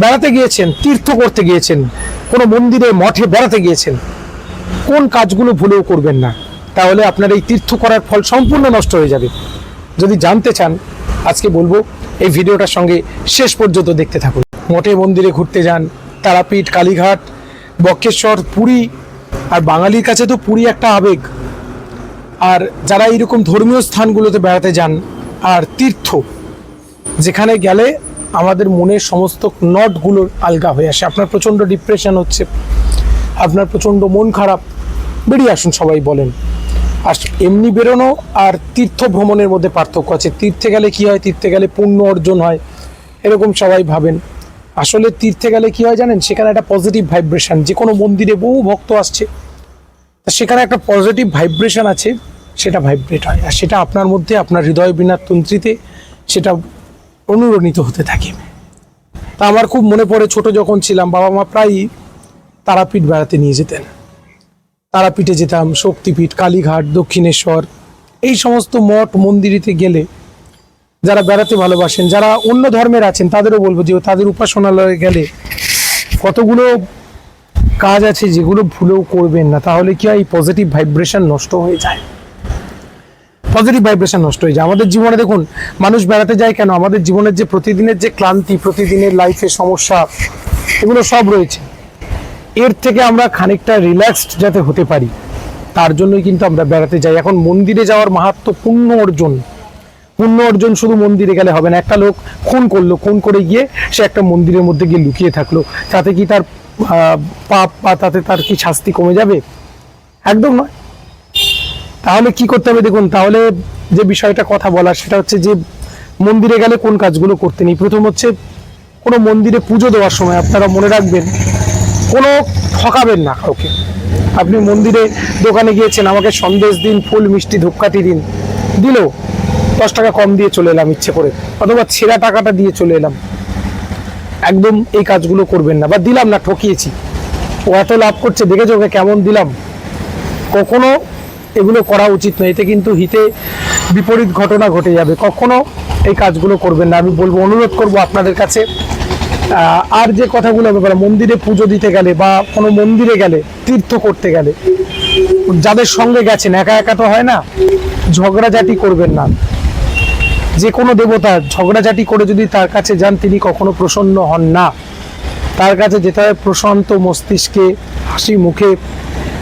বেড়াতে গিয়েছেন, তীর্থ করতে গিয়েছেন, কোনো মন্দিরে, মঠে বেড়াতে গিয়েছেন, কোন কাজগুলো ভুলেও করবেন না। তাহলে আপনার এই তীর্থ করার ফল সম্পূর্ণ নষ্ট হয়ে যাবে। যদি জানতে চান, আজকে বলব, এই ভিডিওটার সঙ্গে শেষ পর্যন্ত দেখতে থাকুন। মঠে, মন্দিরে ঘুরতে যান, তারাপীঠ, কালীঘাট বক্রেশ্বর পুরী, আর বাঙালির কাছে তো পুরী একটা আবেগ। আর যারা এইরকম ধর্মীয় স্থানগুলোতে বেড়াতে যান, আর তীর্থ, যেখানে গেলে আমাদের মনের সমস্ত নটগুলো আলগা হয়ে আসে। আপনার প্রচণ্ড ডিপ্রেশন হচ্ছে, আপনার প্রচণ্ড মন খারাপ, বেরিয়ে আসুন সবাই বলেন। আর এমনি বেরোনো আর তীর্থ ভ্রমণের মধ্যে পার্থক্য আছে। তীর্থে গেলে কি হয়? তীর্থে গেলে পুণ্য অর্জন হয়, এরকম সবাই ভাবেন। আসলে তীর্থে গেলে কি হয় জানেন? সেখানে একটা পজিটিভ ভাইব্রেশন যে কোনো মন্দিরে বহু ভক্ত আসছে। সেখানে একটা পজিটিভ ভাইব্রেশন আছে, সেটা ভাইব্রেট হয়। আর সেটা আপনার মধ্যে, আপনার হৃদয় বিনার তন্ত্রীতে, সেটা অনুরণিত হতে থাকে। তা আমার খুব মনে পড়ে ছোট যখন ছিলাম, বাবা মা প্রায়ই তারাপীঠ বেড়াতে নিয়ে যেতেন। তারাপীঠে যেতাম, শক্তিপীঠ, কালীঘাট, দক্ষিণেশ্বর, এই সমস্ত মঠ মন্দিরেতে গেলে যারা বেড়াতে ভালোবাসেন, যারা অন্য ধর্মের আছেন, তাদেরও বলব যে, তাদের উপাসনালয়ে গেলে কতগুলো কাজ আছে যেগুলো ভুলেও করবেন না, তাহলে কি হয়, এই পজিটিভ ভাইব্রেশন নষ্ট হয়ে যায়। পজিটিভ ভাইব্রেশন নষ্ট হয়ে যায়। আমাদের জীবনে দেখুন, মানুষ বেড়াতে যায় কেন? আমাদের জীবনের যে প্রতিদিনের যে ক্লান্তি, প্রতিদিনের লাইফের সমস্যা, এগুলো সব রয়েছে। এর থেকে আমরা খানিকটা রিল্যাক্সড যাতে হতে পারি, তার জন্যই কিন্তু আমরা বেড়াতে যাই। এখন মন্দিরে যাওয়ার মাহাত্ম পুণ্য অর্জন। পুণ্য অর্জন শুধু মন্দিরে গেলে হবে না। একটা লোক খুন করল, খুন করে গিয়ে সে একটা মন্দিরের মধ্যে গিয়ে লুকিয়ে থাকল। তাতে কি তার পাপ বা তাতে তার কি শাস্তি কমে যাবে? একদম নয়। তাহলে কি করতে হবে দেখুন, তাহলে যে বিষয়টা কথা বলার সেটা হচ্ছে যে মন্দিরে গেলে কোন কাজগুলো করতে নেই। প্রথম হচ্ছে কোনো মন্দিরে পুজো দেওয়ার সময় আপনারা মনে রাখবেন, কোনো ঠকাবেন না কাউকে। আপনি মন্দিরে দোকানে গিয়েছেন, আমাকে সন্দেশ দিন, ফুল, মিষ্টি, ধূপকাঠি দিন দিল দশ টাকা কম দিয়ে চলে এলাম ইচ্ছে করে, অথবা ছেঁড়া টাকাটা দিয়ে চলে এলাম। একদম এই কাজগুলো করবেন না, বা দিলাম না, ঠকিয়েছি। ও এত লাভ করছে, দেখেছ ওকে কেমন দিলাম? কখনো এগুলো করা উচিত নয়। এতে কিন্তু হিতে বিপরীত ঘটনা ঘটে যাবে। কখনো এই কাজগুলো করবেন না। আমি বলব, অনুরোধ করব আপনাদের কাছে আর যে কথাগুলো ব্যাপারে মন্দিরে পুজো দিতে গেলে বা কোনো মন্দিরে গেলে, তীর্থ করতে গেলে, যাদের সঙ্গে গেছেন, একা একা তো হয় না, ঝগড়াঝাটি করবেন না। যে কোনো দেবতা ঝগড়াঝাটি করে যদি তার কাছে যান, তিনি কখনো প্রসন্ন হন না। তার কাছে যেতে হয় প্রশান্ত মস্তিষ্কে, হাসি মুখে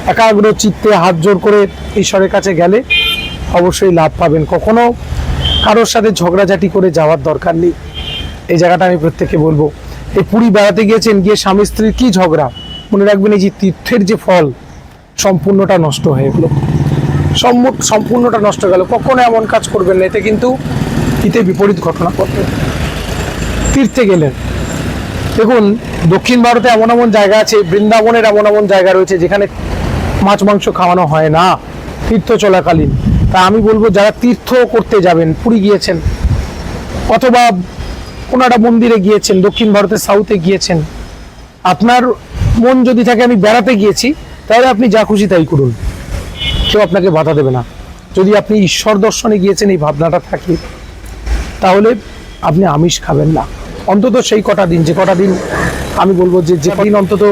একাগ্র চিত্তে হাত জোর করে ঈশ্বরের কাছে গেলে অবশ্যই লাভ পাবেন। কখনো কারোর সাথে ঝগড়াঝাটি করে যাওয়ার দরকার নেই। এই জায়গাটা আমি প্রত্যেককে বলব। এই পুরী বেড়াতে গিয়েছেন, গিয়ে স্বামী স্ত্রীর কি ঝগড়া? মনে রাখবেন এই যে তীর্থের যে ফল, সম্পূর্ণটা নষ্ট হয়ে গেলো। সম্পূর্ণটা নষ্ট গেল। কখনো এমন কাজ করবেন না। এতে কিন্তু হিতে বিপরীত ঘটনা ঘটবে। তীর্থে গেলেন। দেখুন, দক্ষিণ ভারতে এমন এমন জায়গা আছে, বৃন্দাবনের এমন এমন জায়গা রয়েছে, যেখানে মাছ, মাংস খাওয়ানো হয় না। তীর্থ চলাকালীন। তা আমি বলব, যারা তীর্থ করতে যাবেন, পুরী গিয়েছেন, অথবা কোনো একটা মন্দিরে গিয়েছেন, দক্ষিণ ভারতের সাউথে গিয়েছেন, আপনার মন যদি থাকে আমি বেড়াতে গিয়েছি, তাহলে আপনি যা খুশি তাই করুন। কেউ আপনাকে বাধা দেবে না। যদি আপনি ঈশ্বর দর্শনে গিয়েছেন, এই ভাবনাটা থাকে, তাহলে আপনি আমিষ খাবেন না। অন্তত সেই কটা দিন, যে কটা দিন আমি বলব যে যে দিন অন্তত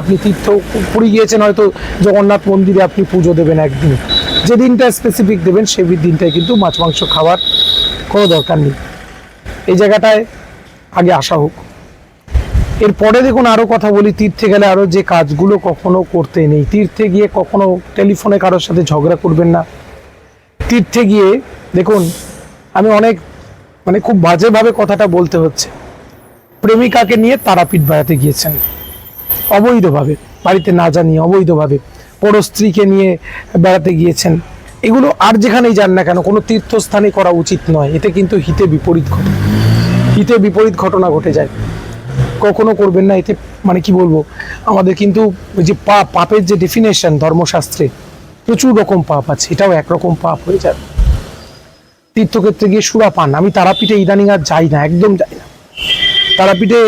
আপনি তীর্থ পুরী গিয়েছেন, হয়তো জগন্নাথ মন্দিরে আপনি পুজো দেবেন একদিন। যে দিনটা স্পেসিফিক দেবেন, সেই দিনটায় কিন্তু মাছ, মাংস খাওয়ার কোনো দরকার নেই। এই জায়গাটায় আগে আসা হোক। এরপরে দেখুন আরও কথা বলি, তীর্থে গেলে আরও যে কাজগুলো কখনো করতে নেই। তীর্থে গিয়ে কখনো টেলিফোনে কারোর সাথে ঝগড়া করবেন না। তীর্থে গিয়ে দেখুন, আমি অনেক মানে খুব বাজেভাবে কথাটা বলতে হচ্ছে। প্রেমিকাকে নিয়ে তারাপীঠ বেড়াতে গিয়েছেন। অবৈধভাবে, বাড়িতে না জানিয়ে অবৈধভাবে বড় স্ত্রীকে নিয়ে বেড়াতে গিয়েছেন। এগুলো আর যেখানেই যান না কেন, কোনো তীর্থস্থানে করা উচিত নয়। এতে কিন্তু হিতে বিপরীত ঘটে। হিতে বিপরীত ঘটনা ঘটে যায়। কখনো করবেন না, এতে মানে কি বলব? আমাদের কিন্তু ওই যে পাপ পাপের যে ডেফিনেশন ধর্মশাস্ত্রে, প্রচুর রকম পাপ আছে। এটাও একরকম পাপ হয়ে যাবে তীর্থক্ষেত্রে গিয়ে সুরা পান। আমি তারাপীঠে ইদানিং আর যাই না, একদম যাই না। তারাপীঠে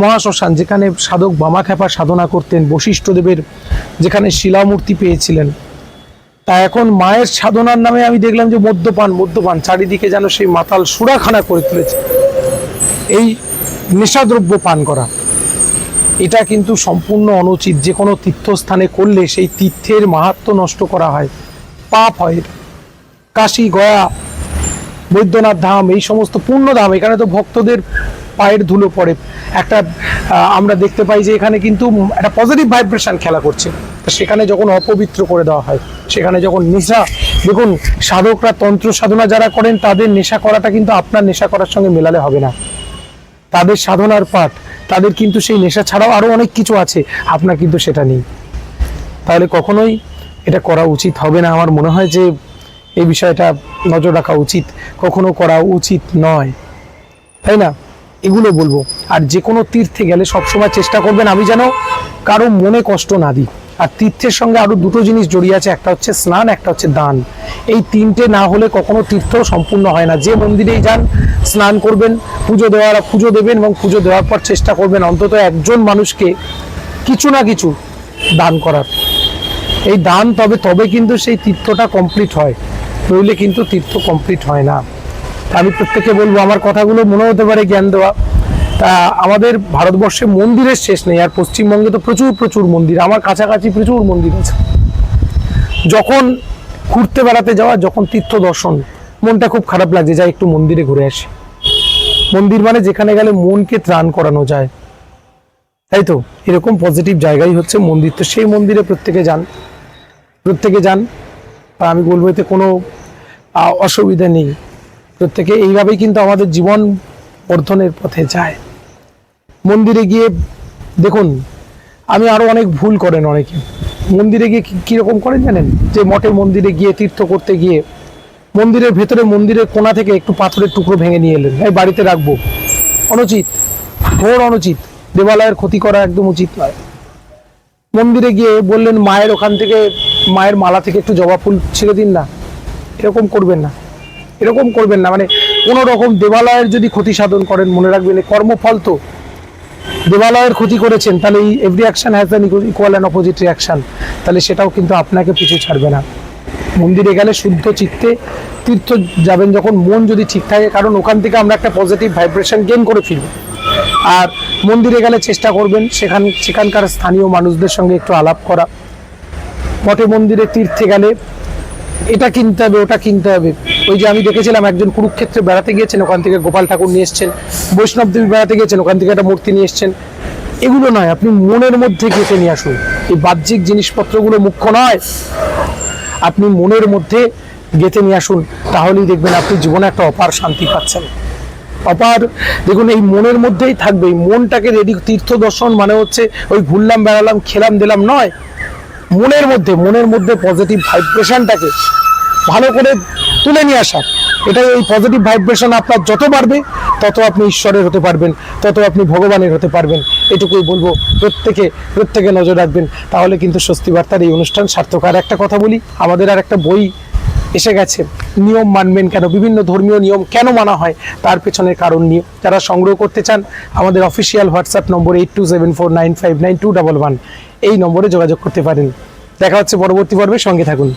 মহাশ্মশান, যেখানে সাধক বামাখ্যাপা সাধনা করতেন বশিষ্ঠদেবের, যেখানে শিলামূর্তি পেয়েছিলেন। তা এখন মায়ের সাধনার নামে আমি দেখলাম যে মদ্যপান মদ্যপান, চারিদিকে যেন সেই মাতাল সুরাখানা করে তুলেছে। এই নেশাদ্রব্য পান করা, এটা কিন্তু সম্পূর্ণ অনুচিত। যে কোনো তীর্থস্থানে করলে সেই তীর্থের মাহাত্ম নষ্ট করা হয়, পাপ হয়। কাশী, গয়া, বৈদ্যনাথ ধাম, এই সমস্ত পূর্ণ ধাম এখানে তো ভক্তদের পায়ের ধুলো পড়ে। একটা আমরা দেখতে পাই যে এখানে কিন্তু একটা পজিটিভ ভাইব্রেশন খেলা করছে। সেখানে যখন অপবিত্র করে দেওয়া হয়, সেখানে যখন নেশা, দেখুন, সাধকরা, তন্ত্র সাধনা যারা করেন, তাদের নেশা করাটা কিন্তু আপনার নেশা করার সঙ্গে মেলালে হবে না। তাদের সাধনার পাঠ, তাদের কিন্তু সেই নেশা ছাড়াও আরও অনেক কিছু আছে, আপনার কিন্তু সেটা নেই। তাহলে কখনোই এটা করা উচিত হবে না। আমার মনে হয় যে এই বিষয়টা নজর রাখা উচিত। কখনো করা উচিত নয়। তাই না? এগুলো বলব। আর যে কোনো তীর্থে গেলে সবসময় চেষ্টা করবেন, আমি যেন কারও মনে কষ্ট না দিই। আর তীর্থের সঙ্গে আরও দুটো জিনিস জড়িয়ে আছে, একটা হচ্ছে স্নান, একটা হচ্ছে দান। এই তিনটে না হলে কখনো তীর্থ সম্পূর্ণ হয় না। যে মন্দিরেই যান, স্নান করবেন, পুজো দেওয়ার, পুজো দেবেন এবং পুজো দেওয়ার পর চেষ্টা করবেন অন্তত একজন মানুষকে কিছু না কিছু দান করার। এই দান তবে তবে কিন্তু সেই তীর্থটা কমপ্লিট হয়। নইলে কিন্তু তীর্থ কমপ্লিট হয় না। আমি প্রত্যেককে বলব, আমার কথাগুলো মনে হতে পারে জ্ঞান দেওয়া। তা আমাদের ভারতবর্ষে মন্দিরের শেষ নেই, আর পশ্চিমবঙ্গে তো প্রচুর প্রচুর মন্দির, আমার কাছাকাছি প্রচুর মন্দির আছে। যখন ঘুরতে বেড়াতে যাওয়া, যখন তীর্থ দর্শন, মনটা খুব খারাপ লাগছে যাই একটু মন্দিরে ঘুরে আসি। মন্দির মানে যেখানে গেলে মনকে ত্রাণ করানো যায়। তাই তো? এরকম পজিটিভ জায়গাই হচ্ছে মন্দির। তো সেই মন্দিরে প্রত্যেকে যান প্রত্যেকে যান। আর আমি বলব, এতে কোনো অসুবিধা নেই। প্রত্যেকে এইভাবেই কিন্তু আমাদের জীবন বর্ধনের পথে যায়। মন্দিরে গিয়ে দেখুন, আমি আরও অনেক ভুল করেন অনেকে। মন্দিরে গিয়ে কীরকম করেন জানেন? যে মঠে মন্দিরে গিয়ে তীর্থ করতে গিয়ে মন্দিরের ভেতরে মন্দিরের কোণা থেকে একটু পাথরের টুকরো ভেঙে নিয়ে এলেন। এই বাড়িতে রাখব। অনুচিত। ঘোর অনুচিত। দেবালয়ের ক্ষতি করা একদম উচিত নয়। মন্দিরে গিয়ে বললেন, মায়ের ওখান থেকে, মায়ের মালা থেকে একটু জবা ফুল ছিঁড়ে দিন না। এরকম করবেন না। এরকম করবেন না। মানে কোনো রকম দেবালয়ের যদি ক্ষতি সাধন করেন, মনে রাখবেন কর্মফল তো দেবালয়ের ক্ষতি করেছেন, তাহলে এই every action has an equal and opposite reaction তাহলে সেটাও কিন্তু আপনাকে পিছু ছাড়বে না। মন্দিরে গেলে শুদ্ধ চিত্তে তীর্থ যাবেন, যখন মন যদি ঠিক থাকে, কারণ ওখান থেকে আমরা একটা পজিটিভ ভাইব্রেশন গেন করে ফিরব আর মন্দিরে গেলে চেষ্টা করবেন, সেখান, সেখানকার স্থানীয় মানুষদের সঙ্গে একটু আলাপ করা। মঠে মন্দিরে তীর্থে গেলে এটা কিনতে হবে, ওটা কিনতে হবে। ওই যে আমি দেখেছিলাম একজন কুরুক্ষেত্রে বেড়াতে গিয়েছেন, ওখান থেকে গোপাল ঠাকুর নিয়ে এসছেন, বৈষ্ণব দেবী বেড়াতে গিয়েছেন, ওখান থেকে একটা মূর্তি নিয়ে এসছেন। এগুলো নয়, আপনি মনের মধ্যে গেঁথে নিয়ে আসুন। এই বাহ্যিক জিনিসপত্রগুলো মুখ্য নয়, আপনি মনের মধ্যে গেঁথে নিয়ে আসুন। তাহলেই দেখবেন আপনি জীবনে একটা অপার শান্তি পাচ্ছেন। অপার, দেখুন, এই মনের মধ্যেই থাকবে, এই মনটাকে রেডি তীর্থ দর্শন মানে হচ্ছে ওই ঘুরলাম, বেড়ালাম, খেলাম, দিলাম নয়। মনের মধ্যে মনের মধ্যে পজিটিভ ভাইব্রেশনটাকে ভালো করে তুলে নিয়ে আসা। এটাই এই পজিটিভ ভাইব্রেশন আপনার যত বাড়বে, তত আপনি ঈশ্বরের হতে পারবেন, তত আপনি ভগবানের হতে পারবেন। এটুকুই বলব, প্রত্যেকে প্রত্যেকে নজর রাখবেন। তাহলে কিন্তু স্বস্তি বার্তার এই অনুষ্ঠান সার্থক। আর একটা কথা বলি, আমাদের আর একটা বই এসে গেছে। নিয়ম মানবেন কেন? বিভিন্ন ধর্মীয় নিয়ম কেন মানা হয়? তার পেছনের কারণ নিয়ে। যারা সংগ্রহ করতে চান, আমাদের official WhatsApp number eight two seven four nine five nine two double one এই নম্বরে যোগাযোগ করতে পারেন। দেখা হচ্ছে পরবর্তী পর্বে। সঙ্গে থাকুন।